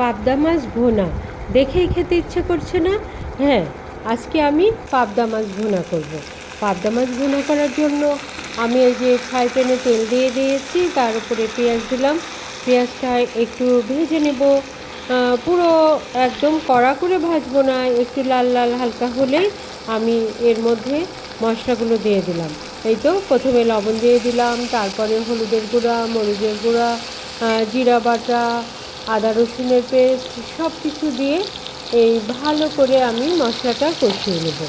পাবদা মাছ ভোনা। দেখেই খেতে ইচ্ছে করছে না? হ্যাঁ আজকে আমি পাবদা মাছ ভুনা করব। পাবদা মাছ ভুনা করার জন্য আমি এই যে ফ্রাই প্যানে তেল দিয়ে দিয়েছি, তার উপরে পেঁয়াজ দিলাম। পেঁয়াজটা একটু ভেজে নেব। পুরো একদম কড়া করে ভাজবো না, একটু লাল লাল হালকা হলেই আমি এর মধ্যে মশলাগুলো দিয়ে দিলাম। এই তো প্রথমে লবণ দিয়ে দিলাম, তারপরে হলুদের গুঁড়া, মরিচের গুঁড়া জিরা বাটা আদা রসুনের পেস্ট সব কিছু দিয়ে এই ভালো করে আমি মশলাটা কষিয়ে নেব।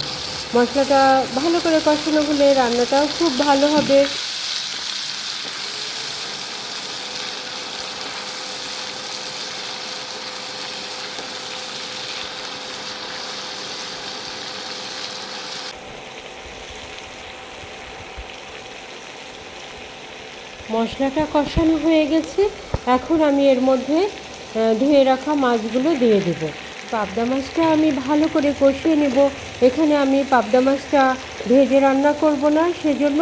মশলাটা ভালো করে কষানো হলে রান্নাটাও খুব ভালো হবে। মশলাটা কষানো হয়ে গেছে। এখন আমি এর মধ্যে ধুয়ে রাখা মাছগুলো দিয়ে দেবো। পাবদা মাছটা আমি ভালো করে কষিয়ে নেব। এখানে আমি পাবদা মাছটা ভেজে রান্না করব না, সেজন্য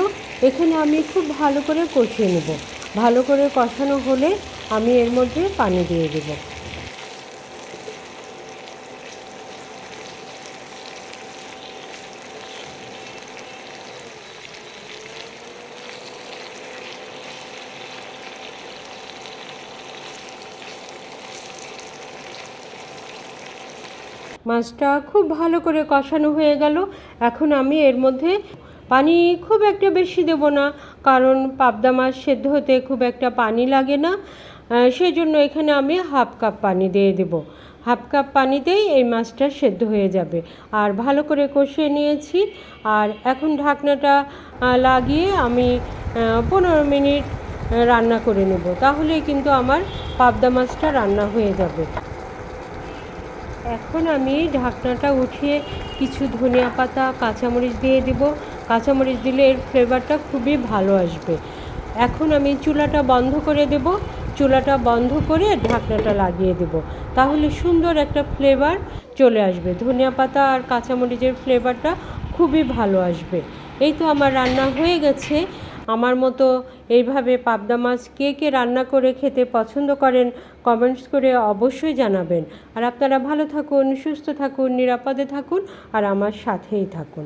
এখানে আমি খুব ভালো করে কষিয়ে নেব। ভালো করে কষানো হলে আমি এর মধ্যে পানি দিয়ে দেবো। মাছটা খুব ভালো করে কষানো হয়ে গেল। এখন আমি এর মধ্যে পানি খুব একটা বেশি দেব না, কারণ পাবদা মাছ সেদ্ধ হতে খুব একটা পানি লাগে না। সেই জন্য এখানে আমি হাফ কাপ পানি দিয়ে দেব। হাফ কাপ পানিতেই এই মাছটা সেদ্ধ হয়ে যাবে। আর ভালো করে কষিয়ে নিয়েছি। আর এখন ঢাকনাটা লাগিয়ে আমি পনেরো মিনিট রান্না করে নেব। তাহলেই কিন্তু আমার পাবদা মাছটা রান্না হয়ে যাবে। এখন আমি ঢাকনাটা উঠিয়ে কিছু ধনিয়া পাতা, কাঁচামরিচ দিয়ে দিব। কাঁচামরিচ দিলে এর ফ্লেভারটা খুবই ভালো আসবে। এখন আমি চুলাটা বন্ধ করে দেব। চুলাটা বন্ধ করে ঢাকনাটা লাগিয়ে দেব। তাহলে সুন্দর একটা ফ্লেভার চলে আসবে। ধনিয়া পাতা আর কাঁচামরিচের ফ্লেভারটা খুবই ভালো আসবে। এই তো আমার রান্না হয়ে গেছে। আমার মতো এইভাবে পাবদা মাছ কে কে রান্না করে খেতে পছন্দ করেন কমেন্টস করে অবশ্যই জানাবেন। আর আপনারা ভালো থাকুন, সুস্থ থাকুন, নিরাপদে থাকুন, আর আমার সাথেই থাকুন।